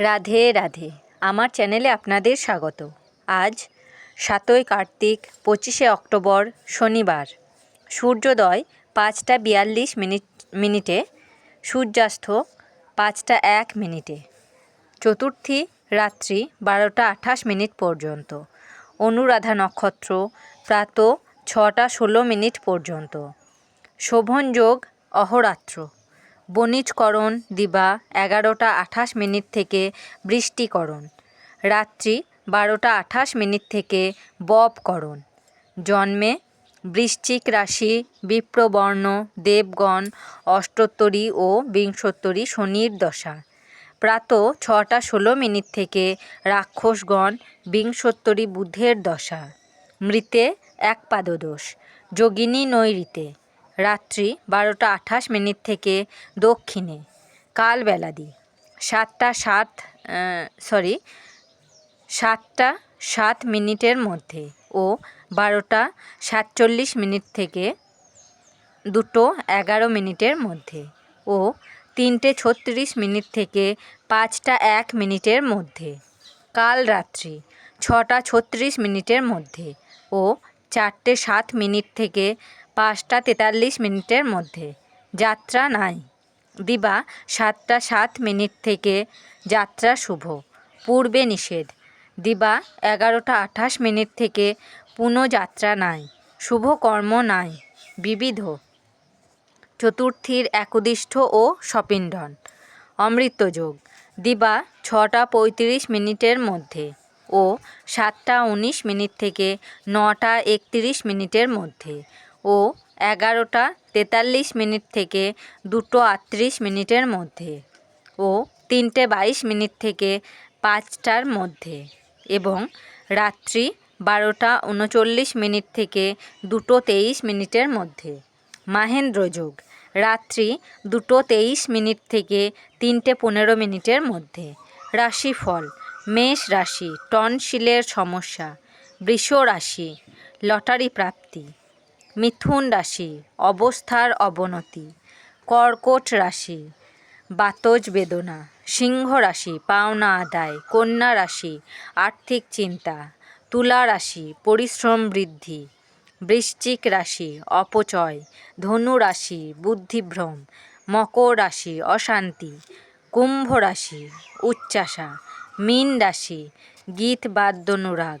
রাধে রাধে। আমার চ্যানেলে আপনাদের স্বাগত। আজ সাতই কার্তিক, পঁচিশে অক্টোবর, শনিবার। সূর্যোদয় পাঁচটা বিয়াল্লিশ মিনিট, মিনিটে, সূর্যাস্ত পাঁচটা এক মিনিটে। চতুর্থী রাত্রি বারোটা আঠাশ মিনিট পর্যন্ত। অনুরাধা নক্ষত্র প্রাত ছটা ষোলো মিনিট পর্যন্ত। শোভন যোগ অহরাত্র। বণিজকরণ দিবা এগারোটা আঠাশ মিনিট থেকে বৃষ্টিকরণ। রাত্রি বারোটা আঠাশ মিনিট থেকে ববকরণ জন্মে বৃশ্চিক রাশি বিপ্রবর্ণ দেবগণ অষ্টোত্তরী ও বিংশোত্তরী শনির দশা। প্রাত ছটা ষোলো মিনিট থেকে রাক্ষসগণ বিংশোত্তরী বুধের দশা। মৃতে এক পাদদোষ। যোগিনী নৈরিতে রাত্রি বারোটা আঠাশ মিনিট থেকে দক্ষিণে, কালবেলাদি। সাতটা সাত সরি সাতটা সাত মিনিটের মধ্যে ও বারোটা সাতচল্লিশ মিনিট থেকে দুটো এগারো মিনিটের মধ্যে ও তিনটে ছত্রিশ মিনিট থেকে পাঁচটা এক মিনিটের মধ্যে কাল রাত্রি ছটা ছত্রিশ মিনিটের মধ্যে ও চারটে সাত মিনিট থেকে পাঁচটা তেতাল্লিশ মিনিটের মধ্যে। যাত্রা নাই। দিবা সাতটা সাত মিনিট থেকে যাত্রা শুভ। পূর্বে নিষেধ। দিবা এগারোটা আঠাশ মিনিট থেকে পুনঃযাত্রা নাই। শুভ কর্ম নাই। বিবিধ। চতুর্থীর একদিষ্ঠ ও সপিণ্ডন। অমৃতযোগ দিবা ছটা পঁয়ত্রিশ মিনিটের মধ্যে ও সাতটা উনিশ মিনিট থেকে নটা একত্রিশ মিনিটের মধ্যে। ও এগারোটা তেতাল্লিশ মিনিট থেকে দুটো আটত্রিশ মিনিটের মধ্যে ও তিনটে বাইশ মিনিট থেকে পাঁচটার মধ্যে এবং রাত্রি বারোটা উনচল্লিশ মিনিট থেকে দুটো তেইশ মিনিটের মধ্যে। মাহেন্দ্র যোগ। রাত্রি দুটো তেইশ মিনিট থেকে তিনটে পনেরো মিনিটের মধ্যে। রাশিফল। মেষ রাশি, টনশিলের সমস্যা। বৃষ রাশি, লটারি প্রাপ্তি। মিথুন রাশি, অবস্থার অবনতি, কর্কট রাশি, বাতজ বেদনা, সিংহ রাশি, পাওনা আদায়, কন্যা রাশি, আর্থিক চিন্তা, তুলা রাশি, পরিশ্রম বৃদ্ধি, বৃশ্চিক রাশি, অপচয়, ধনু রাশি, বুদ্ধিভ্রম, মকর রাশি, অশান্তি, কুম্ভ রাশি উচ্চাসা মীন রাশি, গীত বাদ্যানুরাগ